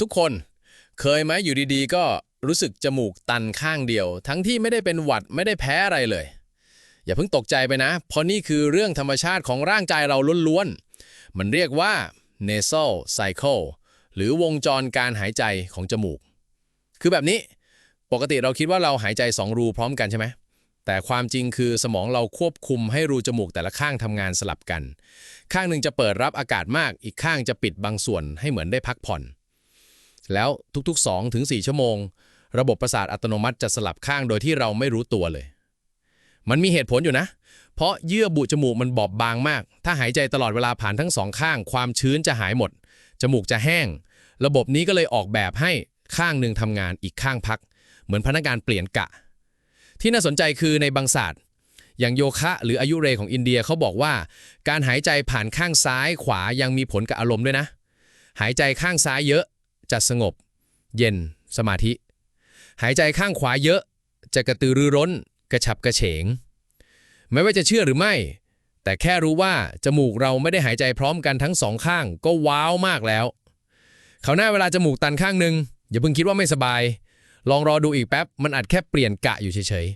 ทุกคนเคยไหมอยู่ดีๆ ก็รู้สึกจมูกตันข้างเดียว ทั้งที่ไม่ได้เป็นหวัดไม่ได้แพ้อะไรเลย อย่าเพิ่งตกใจไปนะ เพราะนี่คือเรื่องธรรมชาติของร่างกายเราล้วนๆ มันเรียกว่า nasal cycle หรือวงจรการหายใจของจมูก คือแบบนี้ปกติเราคิดว่าเราหายใจสองรูพร้อมกันใช่ไหมแต่ความจริงคือสมองเราควบคุมให้รูจมูกแต่ละข้างทำงานสลับกัน ข้างหนึ่งจะเปิดรับอากาศมาก อีกข้างจะปิดบางส่วนให้เหมือนได้พักผ่อน แล้วทุกๆ2ถึง4ชั่วโมง ระบบประสาทอัตโนมัติจะสลับข้างโดยที่เราไม่รู้ตัวเลย มันมีเหตุผลอยู่นะ เพราะเยื่อบุจมูกมันบอบบางมาก ถ้าหายใจตลอดเวลาผ่านทั้งสองข้าง ความชื้นจะหายหมด จมูกจะแห้ง ระบบนี้ก็เลยออกแบบให้ข้างหนึ่งทำงานอีกข้างพัก เหมือนพนักงานเปลี่ยนกะ ที่น่าสนใจคือในบางศาสตร์อย่างโยคะหรืออายุเรของอินเดียเขาบอกว่า การหายใจผ่านข้างซ้ายขวายังมีผลกับอารมณ์ด้วยนะ หายใจข้างซ้ายเยอะ จะสงบ เย็น สมาธิ หายใจข้างขวาเยอะ จะกระตือรือร้น กระฉับกระเฉง ไม่ว่าจะเชื่อหรือไม่ แต่แค่รู้ว่าจมูกเราไม่ได้หายใจพร้อมกันทั้งสองข้าง ก็ว้าวมากแล้วเขาวหน้าเวลาจมูกตันข้างหนึ่งอย่าเพิ่งคิดว่าไม่สบาย ลองรอดูอีกแป๊บ มันอาจแค่เปลี่ยนกะอยู่เฉย